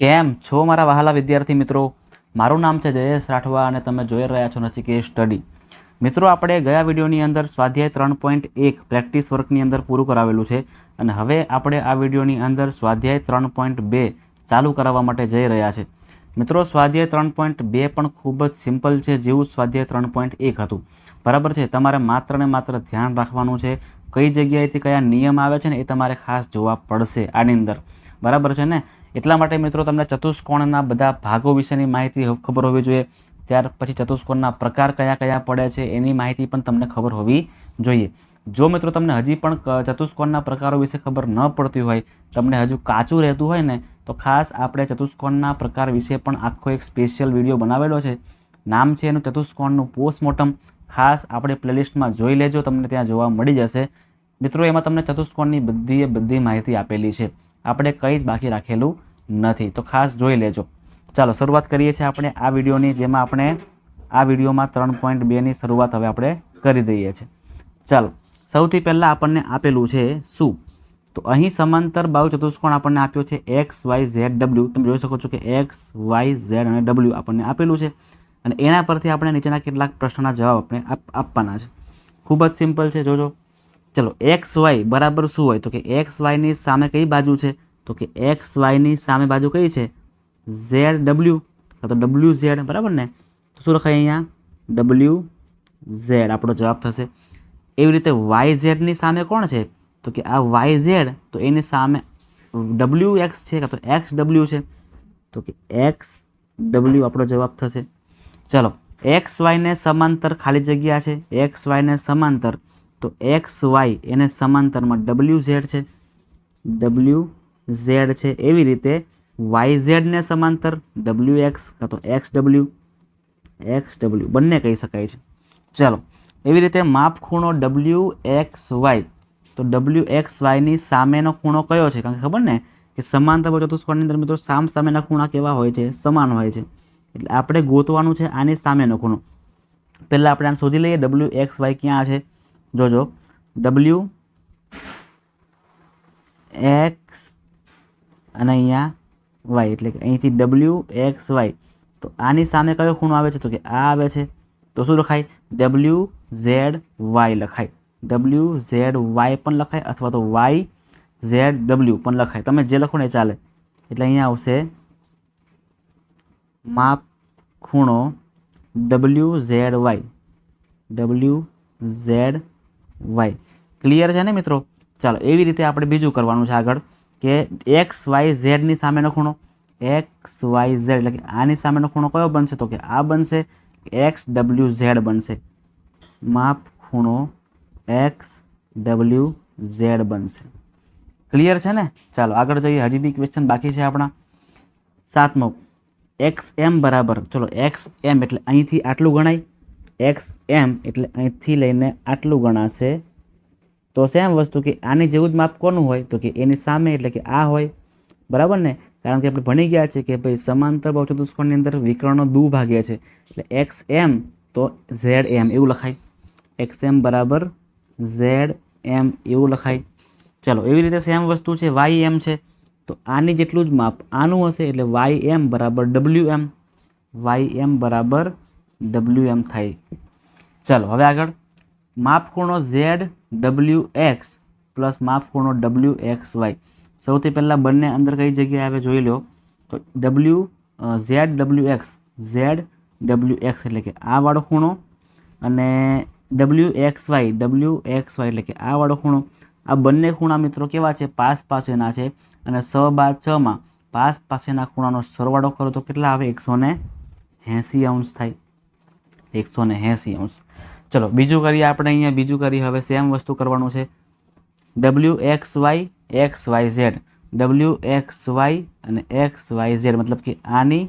કેમ છો મારા વહાલા વિદ્યાર્થી મિત્રો? મારું નામ છે જયેશ રાઠવા અને તમે જોઈ રહ્યા છો નચિકેત સ્ટડી. મિત્રો, આપણે ગયા વિડીયોની અંદર સ્વાધ્યાય ત્રણ પોઈન્ટ એક પ્રેક્ટિસ વર્કની અંદર પૂરું કરાવેલું છે અને હવે આપણે આ વિડીયોની અંદર સ્વાધ્યાય ત્રણ પોઈન્ટ બે ચાલુ કરાવવા માટે જઈ રહ્યા છે. મિત્રો, સ્વાધ્યાય ત્રણ પોઈન્ટ બે પણ ખૂબ જ સિમ્પલ છે, જેવું સ્વાધ્યાય ત્રણ પોઈન્ટ એક હતું. બરાબર છે, તમારે માત્ર ને માત્ર ધ્યાન રાખવાનું છે કઈ જગ્યાએથી કયા નિયમ આવે છે ને એ તમારે ખાસ જોવા પડશે આની અંદર. બરાબર છે ને? એટલા માટે મિત્રો તમને ચતુષ્કોણના બધા ભાગો વિશેની માહિતી ખબર હોવી જોઈએ. ત્યાર પછી ચતુષ્કોણના પ્રકાર કયા કયા પડે છે એની માહિતી પણ તમને ખબર હોવી જોઈએ. જો મિત્રો તમને હજી પણ ચતુષ્કોણના પ્રકારો વિશે ખબર ન પડતી હોય, તમને હજુ કાચું રહેતું હોય ને, તો ખાસ આપણે ચતુષ્કોણના પ્રકાર વિશે પણ આખો એક સ્પેશિયલ વીડિયો બનાવેલો છે. નામ છે એનું ચતુષ્કોણનું પોસ્ટમોર્ટમ. ખાસ આપણે પ્લેલિસ્ટમાં જોઈ લેજો, તમને ત્યાં જોવા મળી જશે. મિત્રો, એમાં તમને ચતુષ્કોણની બધી બધી માહિતી આપેલી છે. આપણે કંઈ જ બાકી રાખેલું નથી. તો ખાસ જોઈ લેજો. ચાલો, શરૂઆત કરીએ છીએ આપણે આ વિડીયોની, જેમાં આપણે આ વિડીયોમાં ત્રણ પોઈન્ટ બેની શરૂઆત હવે આપણે કરી દઈએ છીએ. ચાલો, સૌથી પહેલાં આપણને આપેલું છે શું? તો અહીં સમાંતર બાહુ ચતુષ્કોણ આપણને આપ્યો છે એક્સ વાય ઝેડ ડબલ્યુ તમે જોઈ શકો છો કે એક્સ વાય ઝેડ અને ડબલ્યુ આપણને આપેલું છે. અને એના પરથી આપણે નીચેના કેટલાક પ્રશ્નના જવાબ આપણે આપવાના છે. ખૂબ જ સિમ્પલ છે, જોજો. ચલો એક્સ વાય બરાબર શું હોય? તો કે એક્સ વાયની સામે કઈ બાજુ છે? તો કે એક્સ વાયની સામે બાજુ કઈ છે? ઝેડ ડબલ્યુ તો ડબલ્યુ ઝેડ બરાબર ને? તો શું લખાય અહીંયા? ડબલ્યુ ઝેડ આપણો જવાબ થશે. એવી રીતે વાય ઝેડની સામે કોણ છે? તો કે આ વાય ઝેડ તો એની સામે ડબલ્યુ એક્સ છે કાં તો એક્સ ડબલ્યુ છે? તો કે એક્સ ડબલ્યુ આપણો જવાબ થશે. ચલો એક્સ વાયને સમાંતર ખાલી જગ્યા છે. એક્સ વાયને સમાંતર. તો એક્સ વાય એને સમાંતરમાં ડબલ્યુ ઝેડ છે. ડબલ્યુ ઝેડ છે. એવી રીતે વાય ઝેડને સમાંતર ડબલ્યુ એક્સ કાં તો એક્સ ડબલ્યુ એક્સ ડબલ્યુ બંને કહી શકાય છે. ચાલો, એવી રીતે માપ ખૂણો ડબલ્યુ એક્સ વાય તો ડબલ્યુ એક્સ વાયની સામેનો ખૂણો કયો છે? કારણ કે ખબર ને કે સમાંતર ચતુષ્કોણની અંદર મિત્રો સામ સામેના ખૂણા કેવા હોય છે? સમાન હોય છે. એટલે આપણે ગોતવાનું છે આની સામેનો ખૂણો. પહેલાં આપણે આને શોધી લઈએ ડબલ્યુ એક્સ વાય ક્યાં છે? જોજો ડબલ્યુ એક્સ અને અહીંયા વાય એટલે કે અહીંથી ડબલ્યુ એક્સ વાય તો આની સામે કયો ખૂણો આવે છે? તો કે આ આવે છે. તો શું લખાય? ડબલ્યુ ઝેડ વાય લખાય. ડબલ્યુ ઝેડ વાય પણ લખાય અથવા તો વાય ઝેડ ડબલ્યુ પણ લખાય. તમે જે લખો ને એ ચાલે. એટલે અહીંયા આવશે માપ ખૂણો W Z Y W Z Y. Clear છે ને મિત્રો? ચાલો, એવી રીતે આપણે બીજું કરવાનું છે આગળ કે એક્સ વાય ઝેડની સામેનો ખૂણો એક્સ વાય ઝેડ એટલે કે આની સામેનો ખૂણો કયો બનશે? તો કે આ બનશે એક્સ ડબલ્યુ ઝેડ બનશે. માપ ખૂણો એક્સ ડબલ્યુ ઝેડ બનશે. ક્લિયર છે ને? ચાલો, આગળ જઈએ. હજી બી ક્વેશ્ચન બાકી છે આપણા. સાતમો. એક્સ એમ બરાબર. ચલો એક્સ એમ એટલે અહીંથી આટલું ગણાય. એક્સ એમ એટલે અહીંથી લઈને આટલું ગણાશે. તો સેમ વસ્તુ કે આની જેવું જ માપ કોનું હોય? તો કે એની સામે એટલે કે આ હોય. બરાબર ને? કારણ કે આપણે ભણી ગયા છે કે ભાઈ સમાંતર બહુ ચતુષ્કોણની અંદર વિકર્ણો દુ ભાગે છે. એટલે એક્સ એમ તો ઝેડ એમ એવું લખાય. એક્સ એમ બરાબર ઝેડ એમ એવું લખાય. ચલો, એવી રીતે સેમ વસ્તુ છે, વાય એમ છે. તો આની જેટલું જ માપ આનું હશે એટલે વાય એમ બરાબર ડબલ્યુ એમ. વાય એમ બરાબર ડબલ્યુ એમ થાય. ચાલો, હવે આગળ. માપખૂણો ઝેડ ડબલ્યુ એક્સ પ્લસ માપખૂણો ડબલ્યુ એક્સ વાય સૌથી પહેલાં બંને અંદર કઈ જગ્યાએ આવે જોઈ લો. તો W Z W X Z W X એટલે કે આ વાળો ખૂણો અને W X Y W X Y એટલે કે આ વાળો ખૂણો. આ બંને ખૂણા મિત્રો કેવા છે? પાસ પાસેના છે અને સ બાર છમાં પાસ પાસેના ખૂણાનો સરવાળો કરો તો કેટલા આવે? એકસો એંસી અંશ થાય. એકસો ને એંસી અંશ. ચલો, બીજું કરીએ આપણે અહીંયા, બીજું કરીએ. હવે સેમ વસ્તુ કરવાનું છે. W X Y X Y Z W X Y અને એક્સ વાય ઝેડ મતલબ કે આની,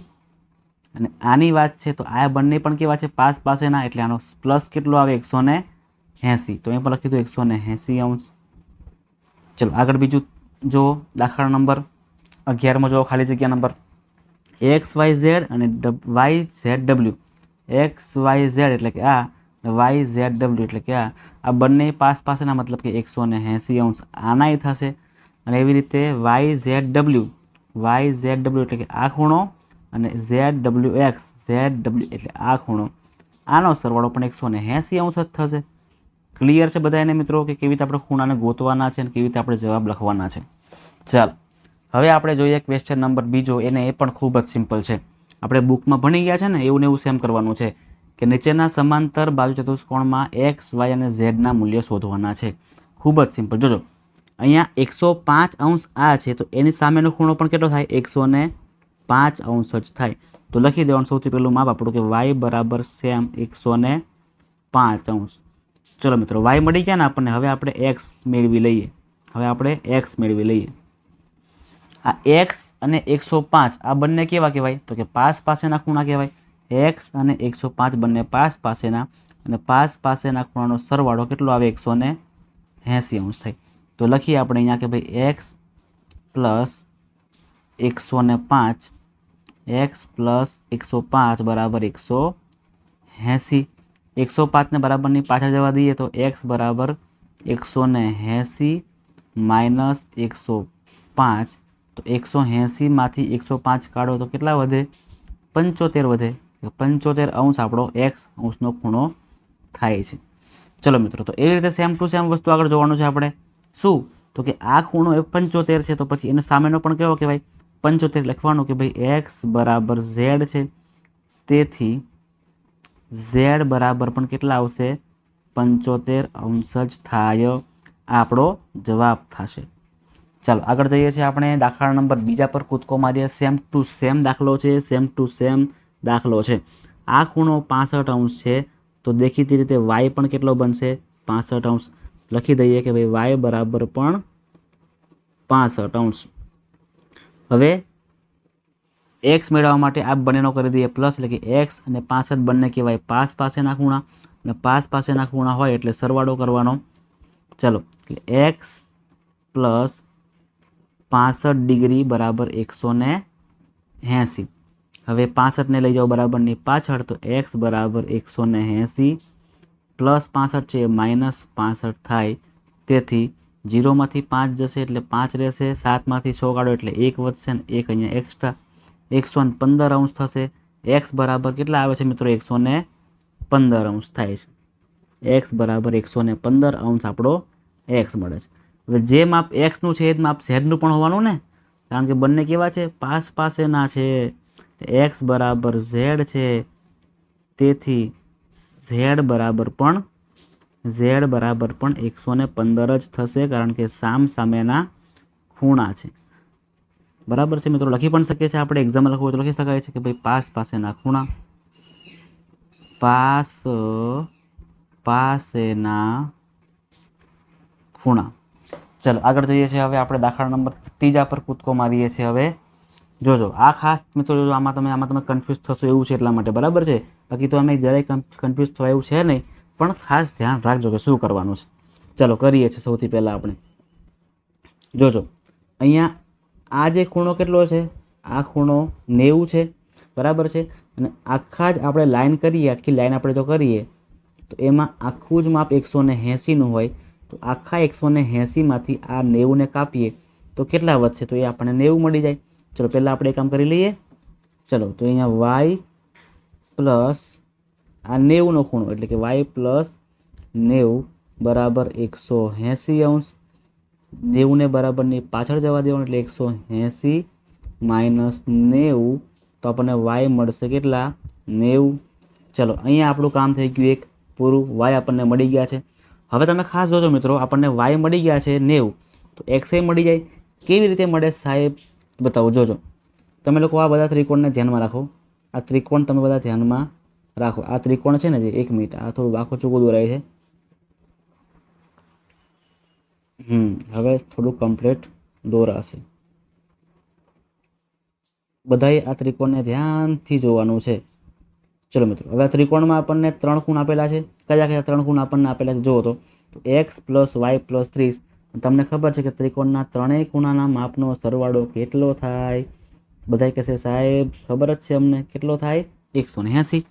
અને આની વાત છે તો આ બંને પણ કેવા છે? પાસ પાસેના, એટલે આનો પ્લસ કેટલો આવે? એકસો ને એંસી. તો અહીં પણ લખી દો એકસો ને એંસી અંશ. ચલો, આગળ બીજું જો દાખલા નંબર. અગિયારમાં જો ખાલી જગ્યા નંબર. એક્સ વાય ઝેડ અને Y Z W X Y Z એટલે કે આ વાય ઝેડ ડબલ્યુ એટલે કે આ. આ બંને પાસ પાસેના મતલબ કે એકસો ને એંસી અંશ આનાય થશે. અને એવી રીતે Y Z W, Y Z W એટલે કે આ ખૂણો અને Z W X, Z W એટલે આ ખૂણો. આનો સરવાળો પણ એકસો ને એંસી અંશ જ થશે. ક્લિયર છે બધા એને મિત્રો કે કેવી રીતે આપણે ખૂણાને ગોતવાના છે અને કેવી રીતે આપણે જવાબ લખવાના છે? ચાલો, હવે આપણે જોઈએ ક્વેશ્ચન નંબર બીજો, એને એ પણ ખૂબ જ સિમ્પલ છે. આપણે બુકમાં ભણી ગયા છે ને, એવું ને એવું સેમ કરવાનું છે. કે નીચેના સમાંતર બાજુ ચતુષ્કોણમાં એક્સ વાય અને ઝેડના મૂલ્ય શોધવાના છે. ખૂબ જ સિમ્પલ જોજો, અહીંયા એકસો પાંચ અંશ આ છે, તો એની સામેનો ખૂણો પણ કેટલો થાય? એકસો પાંચ અંશ જ થાય. તો લખી દેવાનું સૌથી પહેલું માપ આપણું કે વાય બરાબર સેમ એકસો પાંચ અંશ. ચલો મિત્રો વાય મળી ગયા ને આપણને. હવે આપણે એક્સ મેળવી લઈએ. હવે આપણે એક્સ મેળવી લઈએ. આ એક્સ અને એકસો પાંચ, આ બંને કેવા કહેવાય? તો કે પાસ પાસેના ખૂણા કહેવાય. એક્સ અને એકસો પાંચ બંને પાસ પાસેના, અને પાસ પાસેના ખૂણાનો સરવાળો કેટલો આવે? એકસો એંસી અંશ થાય. તો લખીએ આપણે અહીંયા કે ભાઈ એક્સ પ્લસ એકસો ને પાંચ એક્સ પ્લસ એકસો પાંચ બરાબર એકસો એંસી. એકસો પાંચને બરાબરની પાછળ જવા દઈએ તો એક્સ બરાબર એકસો ને એંસી માઇનસ એકસો પાંચ તો એકસો એંસીમાંથી એકસો પાંચ કાઢો તો કેટલા વધે? પંચોતેર વધે. પંચોતેર અંશ આપણો એક્સ અંશનો ખૂણો થાય છે. ચલો મિત્રો, તો એવી રીતે સેમ ટુ સેમ વસ્તુ આગળ જોવાનું છે આપણે. શું? તો કે આ ખૂણો એ પંચોતેર છે, તો પછી એનો સામેનો પણ કેવો કહેવાય? પંચોતેર લખવાનું કે ભાઈ એક્સ બરાબર ઝેડ છે. તેથી ઝેડ બરાબર પણ કેટલા આવશે? પંચોતેર અંશ જ થાય આપણો જવાબ થશે. ચાલો, આગળ જઈએ છીએ આપણે દાખલા નંબર બીજા પર. કૂદકો મારીએ. સેમ ટુ સેમ દાખલો છે. સેમ ટુ સેમ દાખલો છે. આ ખૂણો પાસઠ અંશ છે. તો દેખીતી રીતે વાય પણ કેટલો બનશે? પાસઠ અંશ. લખી દઈએ કે ભાઈ વાય બરાબર પણ પાસઠ અંશ. હવે એક્સ મેળવવા માટે આ બંનેનો કરી દઈએ પ્લસ એટલે કે એક્સ અને પાસઠ બંને કહેવાય પાસ પાસેના ખૂણા. અને પાસ પાસેના ખૂણા હોય એટલે સરવાળો કરવાનો. ચલો, એટલે એક્સ પ્લસ પાસઠ ડિગ્રી બરાબર એકસો ને એંસી. હવે પાસઠને લઈ જાઓ બરાબરની પાછળ, તો એક્સ બરાબર એકસો ને એંસી પ્લસ પાસઠ છે માઇનસ પાસઠ થાય. તેથી જીરોમાંથી પાંચ જશે એટલે પાંચ રહેશે. સાતમાંથી છ કાઢો એટલે એક વધશે ને એક અહીંયા એક્સ્ટ્રા એકસો ને પંદર અંશ થશે. એક્સ બરાબર કેટલા આવે છે મિત્રો? એકસો ને પંદર અંશ થાય છે. એક્સ બરાબર એકસો ને પંદર અંશ આપણો એક્સ મળે છે. હવે જે માપ એક્સનું છે એ જ માપ ઝેડનું પણ હોવાનું ને? કારણ કે બંને કેવા છે? પાસ પાસેના છે. એક્સ બરાબર ઝેડ છે. તેથી ઝેડ બરાબર પણ ઝેડ બરાબર પણ એકસો પંદર જ થશે કારણ કે સામ સામેના ખૂણા છે. બરાબર છે મિત્રો? લખી પણ શકીએ છીએ આપણે? એક્ઝામ લખવું હોય તો લખી શકાય છે કે ભાઈ પાસ પાસેના ખૂણા. પાસ પાસેના ખૂણા. ચલો, આગળ જઈએ છીએ હવે આપણે દાખલા નંબર ત્રીજા પર કૂદકો મારીએ છીએ હવે. જોજો આ ખાસ મિત્રો જોજો આમાં તમે આમાં તમે કન્ફ્યુઝ થશો એવું છે એટલા માટે, બરાબર છે? બાકી તો અમે જરાય કન્ફ્યુઝ થવા એવું છે નહીં, પણ ખાસ ધ્યાન રાખજો કે શું કરવાનું છે. ચલો, કરીએ છીએ સૌથી પહેલાં આપણે. જોજો અહીંયા આ જે ખૂણો કેટલો છે? આ ખૂણો નેવું છે, બરાબર છે? અને આખા જ આપણે લાઈન કરીએ, આખી લાઈન આપણે જો કરીએ, તો એમાં આખું જ માપ એકસો એંસીનું હોય. તો આખા એકસો ને એંસીમાંથી આ નેવુંને કાપીએ તો કેટલા વધશે? તો એ આપણને નેવું મળી જાય. ચલો, પહેલાં આપણે કામ કરી લઈએ. ચલો, તો અહીંયા વાય પ્લસ આ નેવુંનો ખૂણો, એટલે કે વાય પ્લસ નેવું બરાબર એકસો એંસી અંશ. નેવુંને બરાબરની પાછળ જવા દેવાનું, એટલે એકસો એંસી માઇનસ નેવું. તો આપણને વાય મળશે કેટલા? નેવું. ચલો, અહીંયા આપણું કામ થઈ ગયું એક પૂરું. વાય આપણને મળી ગયા છે. હવે તમે ખાસ જોજો મિત્રો, આપણને વાય મળી ગયા છે નેવું. તો એક્સે મળી જાય. કેવી રીતે મળે સાહેબ? બતાવો, જોજો. તમે લોકો આ બધા ત્રિકોણને ધ્યાનમાં રાખો. આ ત્રિકોણ તમે બધા ધ્યાનમાં રાખો. આ ત્રિકોણ છે ને જે, એક મિનિટ, આ થોડું આખું ચૂકું દોરાય છે. હમ, હવે થોડું કમ્પ્લીટ દોરાશે. બધાએ આ ત્રિકોણને ધ્યાનથી જોવાનું છે. ચલો મિત્રો, હવે ત્રિકોણમાં આપણને ત્રણ ખૂણ આપેલા છે. કયા કયા ત્રણ ખૂણ આપણને આપેલા છે? જુઓ તો એક્સ પ્લસ વાય પ્લસ ત્રીસ. તમને ખબર છે કે ત્રિકોણના ત્રણેય ખૂણાના માપનો સરવાળો કેટલો થાય? બધાય કહેશે, સાહેબ, ખબર જ છે અમને, કેટલો થાય? એકસો ને એંસી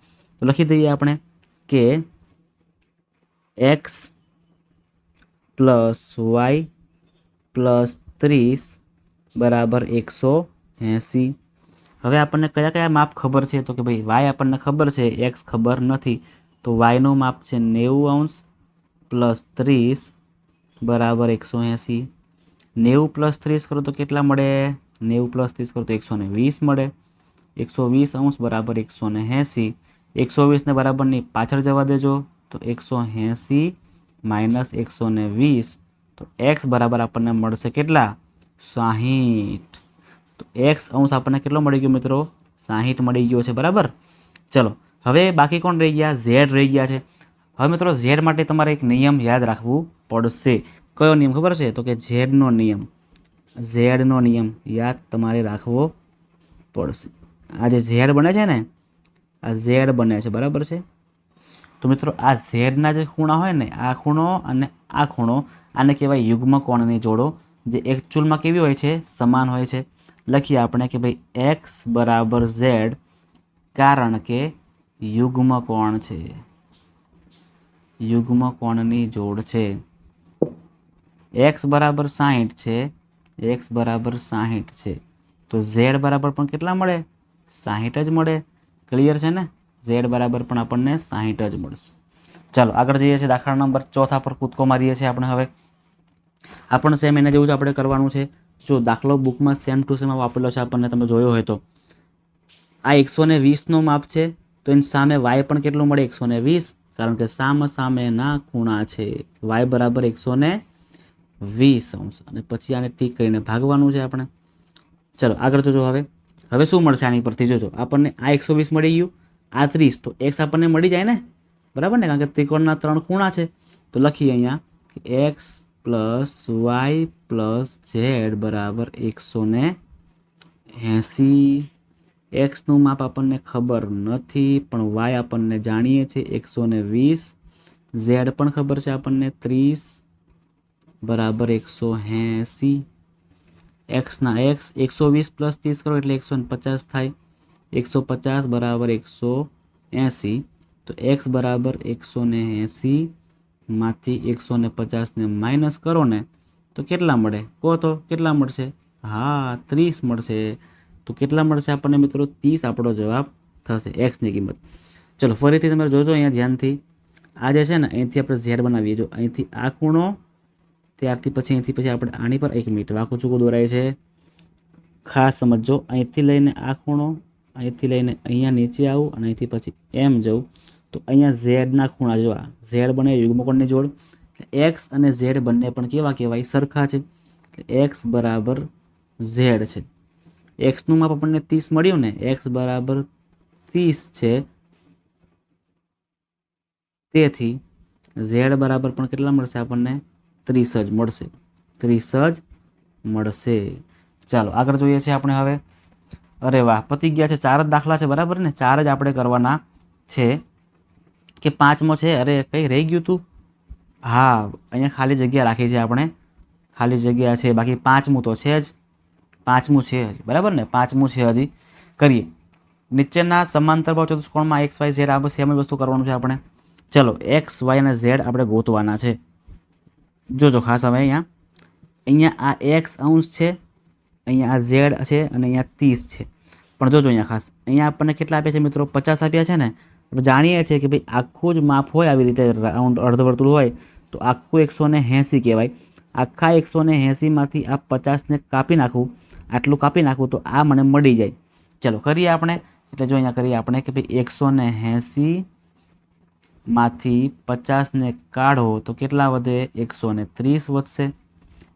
તો લખી દઈએ આપણે કે એક્સ પ્લસ વાય પ્લસ ત્રીસ બરાબર એકસો એંસી હવે આપણને કયા કયા માપ ખબર છે? તો કે ભાઈ વાય આપણને ખબર છે એક્સ ખબર નથી. તો વાયનું માપ છે નેવું અંશ પ્લસ ત્રીસ બરાબર એકસો એંસી. નેવું પ્લસ ત્રીસ કરો તો કેટલા મળે? નેવું પ્લસ ત્રીસ કરો તો એકસો ને વીસ મળે. એકસો વીસ અંશ બરાબર એકસો ને એંસી. એકસો વીસને બરાબરની પાછળ જવા દેજો. તો એકસો એંસી માઇનસ એકસો વીસ. તો એક્સ બરાબર આપણને મળશે કેટલા? સાહીઠ. તો એક્સ અંશ આપણને કેટલો મળી ગયો મિત્રો? સાહીઠ મળી ગયો છે, બરાબર? ચલો, હવે બાકી કોણ રહી ગયા? ઝેડ રહી ગયા છે. હવે મિત્રો ઝેડ માટે તમારે એક નિયમ યાદ રાખવું પડશે. કયો નિયમ ખબર છે? તો કે ઝેડનો નિયમ. ઝેડનો નિયમ યાદ તમારે રાખવો પડશે. આ જે ઝેડ બને છે ને, આ ઝેડ બને છે, બરાબર છે? તો મિત્રો, આ ઝેડના જે ખૂણા હોય ને, આ ખૂણો અને આ ખૂણો, આને કહેવાય યુગ્મ કોણની જોડો, જે એકચ્યુઅલમાં કેવી હોય છે? સમાન હોય છે. લખીએ આપણે કે ભાઈ એક્સ બરાબર ઝેડ કારણ કે યુગ્મ કોણ છે? યુગ્મ કોણની જોડ છે. એક્સ બરાબર સાહીઠ છે. એક્સ બરાબર સાહીઠ છે. તો ઝેડ બરાબર પણ કેટલા મળે? સાહીઠ જ મળે. ક્લિયર છે ને? ઝેડ બરાબર પણ આપણને સાહીઠ જ મળશે. ચાલો, આગળ જઈએ છીએ દાખલા નંબર ચોથા પર કૂદકો મારીએ છીએ આપણે હવે. આપણને સેમ એના જેવું જ આપણે કરવાનું છે. જો દાખલો બુકમાં સેમ ટુ સેમ આપેલો છે આપણને તમે જોયો હોય તો. આ એકસો ને વીસનો માપ છે, તો એની સામે વાય પણ કેટલું મળે? એકસો ને વીસ, કારણ કે સામ સામેના ખૂણા છે. વાય બરાબર એકસો ને વીસ અંશ. અને પછી આને ટીક કરીને ભાગવાનું છે આપણે. ચલો, આગળ જોજો હવે. હવે શું મળશે આની પરથી? જોજો આપણને આ એકસો વીસ મળી ગયું, આ ત્રીસ. તો એક્સ આપણને મળી જાય ને? બરાબર ને? કારણ કે ત્રિકોણના ત્રણ ખૂણા છે. તો લખીએ અહીંયા X plus Y plus Z બરાબર એકસો ને એંસી એક્સનું માપ આપણને ખબર નથી, પણ વાય આપણને જાણીએ છીએ એકસો ને વીસ. ઝેડ પણ ખબર છે આપણને ત્રીસ બરાબર એકસો એંસી. એક્સના એક્સ એકસો વીસ પ્લસ ત્રીસ કરો એટલે એકસો ને પચાસ થાય. એકસો પચાસ બરાબર એકસો એંસી. તો એક્સ બરાબર એકસો ને એંસી. માંથી એકસો ને પચાસને માઇનસ કરો ને, તો કેટલા મળે? કહો તો કેટલા મળશે? હા, ત્રીસ મળશે. તો કેટલા મળશે આપણને મિત્રો? ત્રીસ આપણો જવાબ થશે એક્સની કિંમત. ચલો, ફરીથી તમે જોજો અહીંયા ધ્યાનથી. આ જે છે ને, અહીંથી આપણે ઝેડ બનાવીએ જો, અહીંથી આ ખૂણો, ત્યારથી પછી અહીંથી પછી આપણે આની પર એક મિનિટ વાંકું ચૂકું દોરાય છે. ખાસ સમજો અહીંથી લઈને આ ખૂણો, અહીંથી લઈને અહીંયા નીચે આવું અને અહીંથી પછી એમ જવું. તો અહીંયા ઝેડના ખૂણા જોવા ઝેડ બને યુગ્મકોણની જોડ એક્સ અને ઝેડ બંને પણ કેવા કહેવાય? સરખા છે. એક્સ બરાબર ઝેડ છે. એક્સનું માપ આપણને ત્રીસ મળ્યું ને, એક્સ બરાબર ત્રીસ છે. તેથી ઝેડ બરાબર પણ કેટલા મળશે? આપણને ત્રીસ જ મળશે. ત્રીસ જ મળશે. ચાલો, આગળ જોઈએ છીએ આપણે હવે. અરે વાહ, પતી ગયા છે. ચાર જ દાખલા છે, બરાબર ને? ચાર જ આપણે કરવાના છે. કે પાંચમો છે? અરે કંઈ રહી ગયું તું. હા, અહીંયા ખાલી જગ્યા રાખી છે આપણે. ખાલી જગ્યા છે. બાકી પાંચમું તો છે જ. પાંચમું છે હજી બરાબર ને? પાંચમું છે હજી. કરીએ. નીચેના સમાંતર ભાવ ચતુષ્કોણમાં એક્સ, વાય, ઝેડ, આ સેમ વસ્તુ કરવાનું છે આપણે. ચલો, એક્સ, વાય અને ઝેડ આપણે ગોતવાના છે. જોજો ખાસ હવે અહીંયા. અહીંયા આ એક્સ અંશ છે, અહીંયા આ ઝેડ છે અને અહીંયા ત્રીસ છે. પણ જોજો અહીંયા ખાસ. અહીંયા આપણને કેટલા આપ્યા છે મિત્રો? પચાસ આપ્યા છે ને? જાણીએ છીએ કે ભાઈ આખું જ માપ હોય આવી રીતે રાઉન્ડ અર્ધવર્તુળ હોય, તો આખું એકસો એંસી કહેવાય. આખા એકસો ને એંસીમાંથી આ પચાસને કાપી નાખું, આટલું કાપી નાખું, તો આ મને મળી જાય. ચલો, કરીએ આપણે, એટલે જો અહીંયા કરીએ આપણે કે ભાઈ એકસો ને એંસીમાંથી પચાસને કાઢો, તો કેટલા વધે? એકસો ત્રીસ વધશે.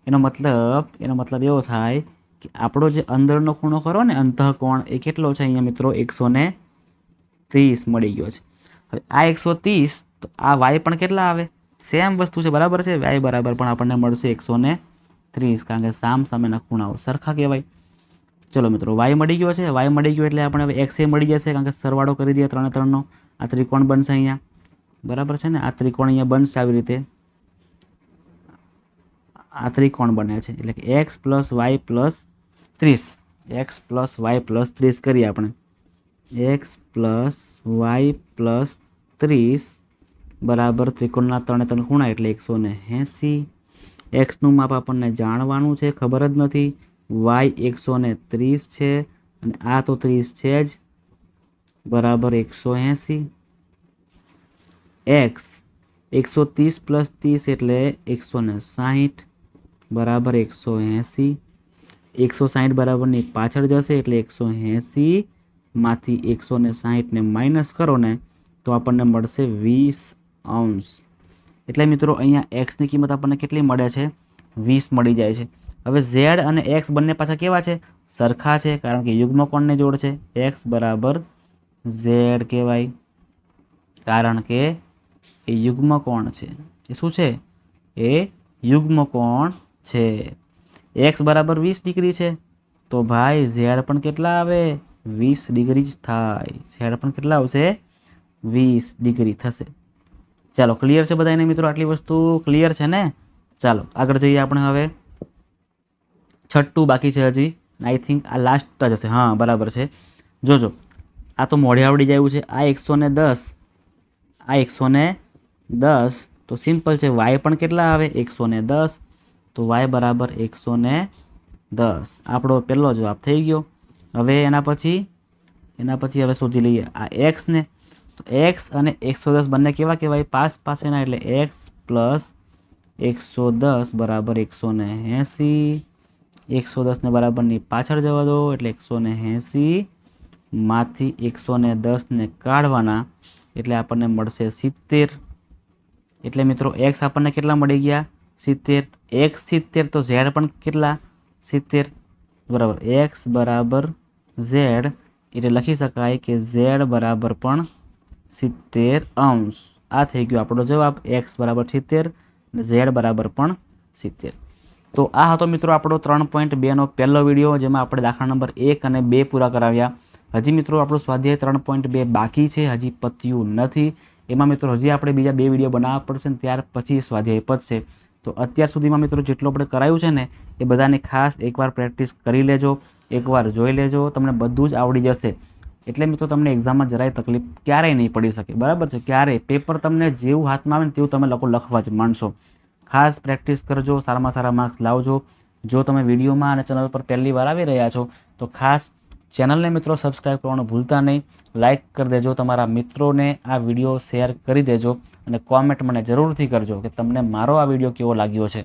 એનો મતલબ એનો મતલબ એવો થાય કે આપણો જે અંદરનો ખૂણો ખરો ને અંતઃકોણ, એ કેટલો છે અહીંયા મિત્રો? એકસો ત્રીસ મળી ગયો છે. હવે આ એકસો ત્રીસ, તો આ વાય પણ કેટલા આવે? સેમ વસ્તુ છે, બરાબર છે? વાય બરાબર પણ આપણને મળશે એકસો ને ત્રીસ, કારણ કે સામ સામેના ખૂણાઓ સરખા કહેવાય. ચલો મિત્રો વાય મળી ગયો છે. વાય મળી ગયો એટલે આપણે હવે એક્સ એ મળી જશે, કારણ કે સરવાળો કરી દઈએ ત્રણે ત્રણનો. આ ત્રિકોણ બનશે અહીંયા. બરાબર છે ને? આ ત્રિકોણ અહીંયા બનશે આવી રીતે. આ ત્રિકોણ બને છે. એટલે કે એક્સ પ્લસ વાય પ્લસ ત્રીસ. એક્સ પ્લસ વાય પ્લસ ત્રીસ કરીએ આપણે. એક્સ પ્લસ વાય પ્લસ ત્રીસ બરાબર ત્રિકોણના ત્રણે ત્રણ ખૂણા એટલે એકસો ને એંસી. એક્સનું માપ આપણને જાણવાનું છે, ખબર જ નથી. વાય એકસો ને ત્રીસ છે અને આ તો ત્રીસ છે જ. બરાબર એકસો એંસી. એક્સ એકસો ત્રીસ પ્લસ ત્રીસ એટલે એકસો ને સાહીઠ. બરાબર એકસો એંસી. એકસો સાહીઠ બરાબરની પાછળ જશે એટલે એકસો એંસીમાંથી એકસો ને સાહીઠને માઇનસ કરો ને, તો આપણને મળશે વીસ અંશ. એટલે મિત્રો, અહીંયા એક્સની કિંમત આપણને કેટલી મળે છે? વીસ મળી જાય છે. હવે ઝેડ અને એક્સ બંને પાછા કેવા છે? સરખા છે, કારણ કે યુગ્મ કોણને જોડ છે. એક્સ બરાબર ઝેડ કહેવાય. કારણ કે એ યુગ્મ કોણ છે. એ શું છે? એ યુગ્મ કોણ છે. એક્સ બરાબર વીસ ડિગ્રી છે. તો ભાઈ ઝેડ પણ કેટલા આવે? વીસ ડિગ્રી જ થાય. શેડ પણ કેટલા આવશે? વીસ ડિગ્રી થશે. ચાલો ક્લિયર છે બધાને મિત્રો આટલી વસ્તુ? ક્લિયર છે ને? ચાલો, આગળ જઈએ આપણે હવે. છઠ્ઠું બાકી છે હજી. આઈ થિંક આ લાસ્ટ જ હશે. હા, બરાબર છે. જોજો, આ તો મોઢે આવડી જાય છે. આ એકસો દસ. આ એકસો દસ. તો સિમ્પલ છે. વાય પણ કેટલા આવે? એકસો દસ. તો વાય બરાબર એકસો દસ. આપણો પહેલો જવાબ થઈ ગયો. હવે એના પછી એના પછી હવે શોધી લઈએ. આ એક્સને તો એક્સ અને એકસો દસ બંને કેવા કહેવાય? પાસ પાસેના એટલે એક્સ પ્લસ એકસો દસ બરાબર એકસો ને એંસી. એકસો દસને બરાબરની પાછળ જવા દો એટલે એકસો ને એંસી. માંથી એકસો ને દસને કાઢવાના એટલે આપણને મળશે સિત્તેર. એટલે મિત્રો એક્સ આપણને કેટલા મળી ગયા? સિત્તેર. એક્સ સિત્તેર તો ઝેડ પણ કેટલા? સિત્તેર. બરાબર. એક્સ બરાબર ઝેડ એટલે લખી શકાય કે ઝેડ બરાબર પણ સિત્તેર અંશ. આ થઈ ગયો આપણો જવાબ. એક્સ બરાબર સિત્તેર અને ઝેડ બરાબર પણ સિત્તેર. તો આ હતો મિત્રો આપણો ત્રણ પોઈન્ટ બેનો પહેલો વીડિયો, જેમાં આપણે દાખલા નંબર એક અને બે પૂરા કરાવ્યા. હજી મિત્રો આપણો સ્વાધ્યાય ત્રણ પોઈન્ટ બે બાકી છે, હજી પત્યું નથી. એમાં મિત્રો હજી આપણે બીજા બે વીડિયો બનાવવા પડશે ને ત્યાર પછી સ્વાધ્યાય પતશે. તો અત્યાર સુધીમાં મિત્રો જેટલું આપણે કરાયું છે ને, એ બધાને ખાસ એકવાર પ્રેક્ટિસ કરી લેજો. એકવાર જોઈ લેજો, તમને બધું જ આવડી જશે. એટલે મિત્રો, તમને એક્ઝામમાં જરાય તકલીફ ક્યારેય નહીં પડી શકે. બરાબર છે? ક્યારેય પેપર તમને જેવું હાથમાં આવે ને તેવું તમે લોકો લખવા જ માંડશો. ખાસ પ્રેક્ટિસ કરજો, સારામાં સારા માર્ક્સ લાવજો. જો તમે વિડીયોમાં અને ચેનલ પર પહેલી વાર આવી રહ્યા છો, તો ખાસ ચેનલને મિત્રો સબસ્ક્રાઈબ કરવાનું ભૂલતા નહીં. લાઇક કરી દેજો, તમારા મિત્રોને આ વીડિયો શેર કરી દેજો અને કોમેન્ટ મને જરૂરથી કરજો કે તમને મારો આ વીડિયો કેવો લાગ્યો છે.